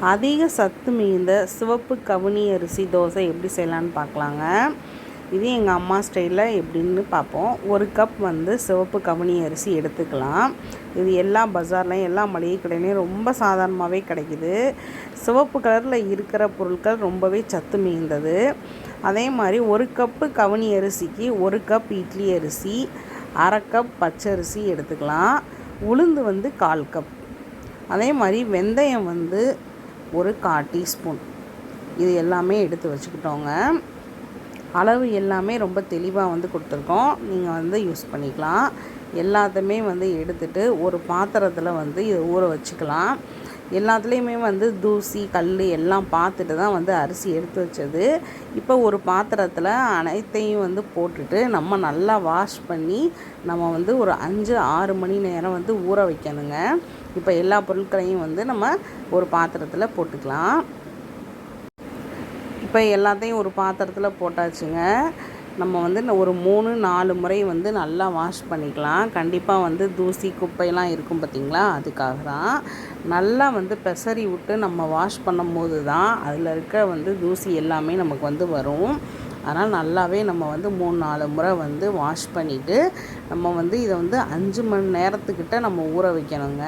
அதிக சத்து மிகுந்த சிவப்பு கவுனி அரிசி தோசை எப்படி செய்யலான்னு பார்க்கலாங்க. இது எங்கள் அம்மா ஸ்டைலில் எப்படின்னு பார்ப்போம். ஒரு கப் வந்து சிவப்பு கவுனி அரிசி எடுத்துக்கலாம். இது எல்லா பஜார்லையும் எல்லா மளிகை கடையிலையும் ரொம்ப சாதாரணமாகவே கிடைக்கிது. சிவப்பு கலரில் இருக்கிற பொருட்கள் ரொம்பவே சத்து மிகுந்தது. அதே மாதிரி ஒரு கப்பு கவுனி அரிசிக்கு ஒரு கப் இட்லி அரிசி அரை கப் பச்சரிசி எடுத்துக்கலாம். உளுந்து வந்து கால் கப். அதே மாதிரி வெந்தயம் வந்து ஒரு கால் டீஸ்பூன். இது எல்லாமே எடுத்து வச்சுக்கிட்டோங்க. அளவு எல்லாமே ரொம்ப தெளிவாக வந்து கொடுத்துருக்கோம். நீங்கள் வந்து யூஸ் பண்ணிக்கலாம். எல்லாத்தையுமே வந்து எடுத்துட்டு ஒரு பாத்திரத்தில் வந்து இதை ஊற வச்சுக்கலாம். எல்லாத்துலேயுமே வந்து தூசி கல் எல்லாம் பார்த்துட்டு தான் வந்து அரிசி எடுத்து வச்சது. இப்போ ஒரு பாத்திரத்தில் அனைத்தையும் வந்து போட்டுட்டு நம்ம நல்லா வாஷ் பண்ணி நம்ம வந்து ஒரு அஞ்சு ஆறு மணி நேரம் வந்து ஊற வைக்கணுங்க. இப்போ எல்லா பொருட்களையும் வந்து நம்ம ஒரு பாத்திரத்தில் போட்டுக்கலாம். இப்போ எல்லாத்தையும் ஒரு பாத்திரத்தில் போட்டாச்சுங்க. நம்ம வந்து ஒரு மூணு நாலு முறை வந்து நல்லா வாஷ் பண்ணிக்கலாம். கண்டிப்பாக வந்து தூசி குப்பையெல்லாம் இருக்கும் பார்த்திங்களா? அதுக்காக தான் நல்லா வந்து பெசரி விட்டு நம்ம வாஷ் பண்ணும்போது தான் அதில் இருக்க வந்து தூசி எல்லாமே நமக்கு வந்து வரும். அதனால் நல்லாவே நம்ம வந்து மூணு நாலு முறை வந்து வாஷ் பண்ணிவிட்டு நம்ம வந்து இதை வந்து அஞ்சு மணி நேரத்துக்கிட்ட நம்ம ஊற வைக்கணுங்க.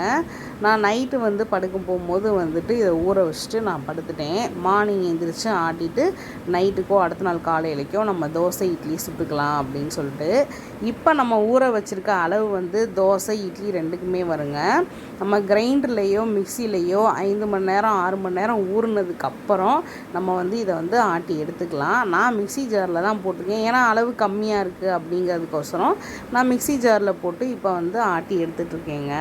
நான் நைட்டு வந்து படுக்க போகும்போது வந்துட்டு இதை ஊற வச்சுட்டு நான் படுத்துட்டேன். மார்னிங் எழுந்திரிச்சு ஆட்டிட்டு நைட்டுக்கோ அடுத்த நாள் காலையிலைக்கோ நம்ம தோசை இட்லி சுட்டுக்கலாம் அப்படின்னு சொல்லிட்டு இப்போ நம்ம ஊற வச்சுருக்க அளவு வந்து தோசை இட்லி ரெண்டுக்குமே வருங்க. நம்ம கிரைண்டர்லேயோ மிக்சிலேயோ ஐந்து மணி நேரம் ஆறு மணி நேரம் ஊறினதுக்கப்புறம் நம்ம வந்து இதை வந்து ஆட்டி எடுத்துக்கலாம். நான் மிக்சி ஜாரில் தான் போட்டிருக்கேன். ஏன்னா அளவு கம்மியாக இருக்குது அப்படிங்கிறதுக்கோசரம் நான் மிக்சி ஜாரில் போட்டு இப்போ வந்து ஆட்டி எடுத்துகிட்ருக்கேங்க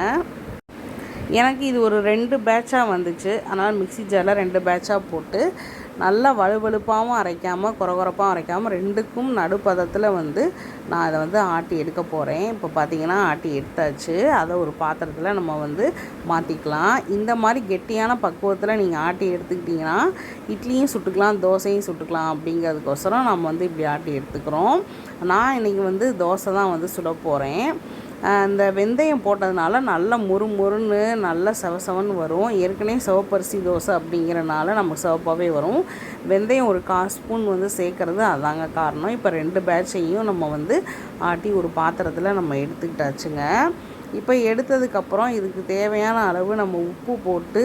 எனக்கு இது ஒரு ரெண்டு பேட்சாக வந்துச்சு. அதனால் மிக்சி ஜாரில் ரெண்டு பேட்சாக போட்டு நல்லா வலுவழுப்பாகவும் அரைக்காமல் குறகுறப்பாகவும் அரைக்காமல் ரெண்டுக்கும் நடுப்பதத்தில் வந்து நான் அதை வந்து ஆட்டி எடுக்க போகிறேன் இப்போ பார்த்திங்கன்னா ஆட்டி எடுத்தாச்சு. அதை ஒரு பாத்திரத்தில் நம்ம வந்து மாற்றிக்கலாம் இந்த மாதிரி கெட்டியான பக்குவத்தில் நீங்கள் ஆட்டி எடுத்துக்கிட்டிங்கன்னா இட்லியும் சுட்டுக்கலாம் தோசையும் சுட்டுக்கலாம் அப்படிங்கிறதுக்கோசரம் நம்ம வந்து இப்படி ஆட்டி எடுத்துக்கிறோம். நான் இன்றைக்கி வந்து தோசை தான் வந்து சுட போகிறேன் அந்த வெந்தயம் போட்டதுனால நல்ல மொறு மொறுன்னு நல்ல செவசவன்னு வரும். ஏற்கனவே சிவப்பரிசி தோசை அப்படிங்கிறனால நமக்கு சிவப்பாகவே வரும். வெந்தயம் ஒரு கால் ஸ்பூன் வந்து சேர்க்குறது அதாங்க காரணம். இப்போ ரெண்டு பேட்சையும் நம்ம வந்து ஆட்டி ஒரு பாத்திரத்தில் நம்ம எடுத்துக்கிட்டாச்சுங்க. இப்போ எடுத்ததுக்கப்புறம் இதுக்கு தேவையான அளவு நம்ம உப்பு போட்டு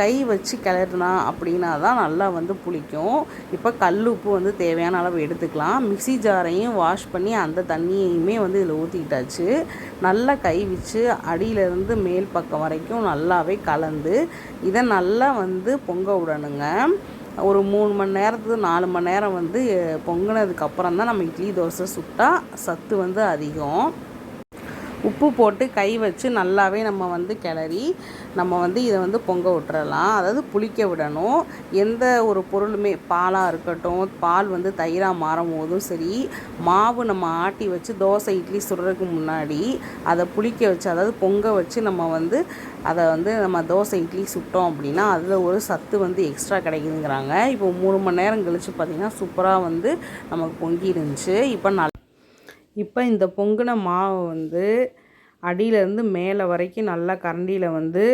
கை வச்சு கிளறினா அப்படின்னா தான் நல்லா வந்து புளிக்கும். இப்போ கல் உப்பு வந்து தேவையான அளவு எடுத்துக்கலாம். மிக்சி ஜாரையும் வாஷ் பண்ணி அந்த தண்ணியையுமே வந்து இதில் ஊற்றிக்கிட்டாச்சு நல்லா கை வச்சு அடியிலேருந்து மேல் பக்கம் வரைக்கும் நல்லாவே கலந்து இதை நல்லா வந்து பொங்க விடணுங்க. ஒரு மூணு மணி நேரத்துக்கு நாலு மணி நேரம் வந்து பொங்கினதுக்கப்புறம் தான் நம்ம இட்லி தோசை சுட்டால் சத்து வந்து அதிகம். உப்பு போட்டு கை வச்சு நல்லாவே நம்ம வந்து கிளறி நம்ம வந்து இதை வந்து பொங்க விட்டுறலாம். அதாவது புளிக்க விடணும். எந்த ஒரு பொருளுமே பாலாக இருக்கட்டும் பால் வந்து தயிராக மாறும் போதும் சரி மாவு நம்ம ஆட்டி வச்சு தோசை இட்லி சுடுறதுக்கு முன்னாடி அதை புளிக்க வச்சு அதாவது பொங்க வச்சு நம்ம வந்து அதை வந்து நம்ம தோசை இட்லி சுட்டோம் அப்படின்னா அதில் ஒரு சத்து வந்து எக்ஸ்ட்ரா கிடைக்குதுங்கிறாங்க. இப்போ மூணு மணி நேரம் கழித்து பார்த்திங்கன்னா சூப்பராக வந்து நமக்கு பொங்கி இருந்துச்சு. இப்போ நல் இப்போ இந்த பொங்கின மாவை வந்து அடியிலேருந்து மேலே வரைக்கும் நல்லா கரண்டியில் வந்து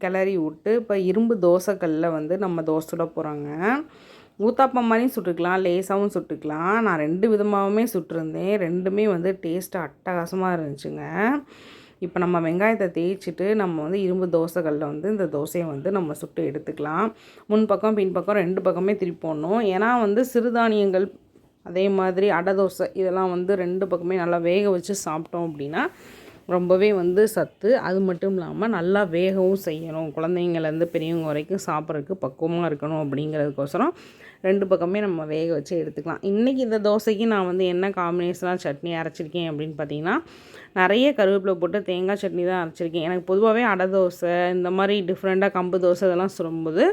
கிளறி விட்டு இப்போ இரும்பு தோசைக்கல்லில் வந்து நம்ம தோசை சுட போகிறோங்க ஊத்தாப்பம் மாதிரியும் சுட்டுக்கலாம் லேசாகவும் சுட்டுக்கலாம். நான் ரெண்டு விதமாகவுமே சுட்டிருந்தேன். ரெண்டுமே வந்து டேஸ்ட்டு அட்டகாசமாக இருந்துச்சுங்க. இப்போ நம்ம வெங்காயத்தை தேய்ச்சிட்டு நம்ம வந்து இரும்பு தோசைகளில் வந்து இந்த தோசையை வந்து நம்ம சுட்டு எடுத்துக்கலாம். முன் பக்கம் ரெண்டு பக்கமே திருப்பி போடணும். ஏன்னா வந்து சிறுதானியங்கள் அதே மாதிரி அடை தோசை இதெல்லாம் வந்து ரெண்டு பக்கமே நல்லா வேக வச்சு சாப்பிட்டோம் அப்படின்னா ரொம்பவே வந்து சத்து. அது மட்டும் இல்லாமல் நல்லா வேகவும் செய்யணும். குழந்தைங்கள்லேருந்து பெரியவங்க வரைக்கும் சாப்பிட்றதுக்கு பக்குவமாக இருக்கணும் அப்படிங்கிறதுக்கோசரம் ரெண்டு பக்கமே நம்ம வேக வச்சு எடுத்துக்கலாம். இன்றைக்கி இந்த தோசைக்கு நான் வந்து என்ன காம்பினேஷனாக சட்னி அரைச்சிருக்கேன் அப்படின்னு பார்த்தீங்கன்னா நிறைய கருவேப்பிலை போட்டு தேங்காய் சட்னி தான் அரைச்சிருக்கேன். எனக்கு பொதுவாகவே அடை தோசை இந்த மாதிரி டிஃப்ரெண்ட்டாக கம்பு தோசை இதெல்லாம் சொல்லும்போது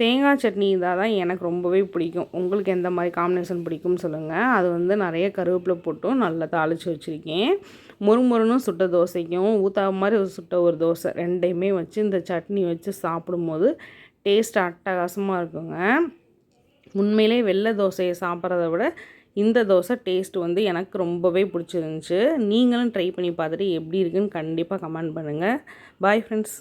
தேங்காய் சட்னி இதாக தான் எனக்கு ரொம்பவே பிடிக்கும். உங்களுக்கு எந்த மாதிரி காம்பினேஷன் பிடிக்கும்னு சொல்லுங்கள் அது வந்து நிறைய கருவேப்பிலை போட்டும் நல்லா தாளித்து வச்சுருக்கேன். முறுமுறுன்னு சுட்ட தோசைக்கும் ஊற்றாத மாதிரி சுட்ட ஒரு தோசை ரெண்டையுமே வச்சு இந்த சட்னி வச்சு சாப்பிடும்போது டேஸ்ட் அட்டகாசமாக இருக்குங்க. உண்மையிலே வெள்ளை தோசையை சாப்பிட்றத விட இந்த தோசை டேஸ்ட் வந்து எனக்கு ரொம்பவே பிடிச்சிருந்துச்சு. நீங்களும் ட்ரை பண்ணி பார்த்துட்டு எப்படி இருக்குன்னு கண்டிப்பாக கமெண்ட் பண்ணுங்கள் பாய் ஃப்ரெண்ட்ஸ்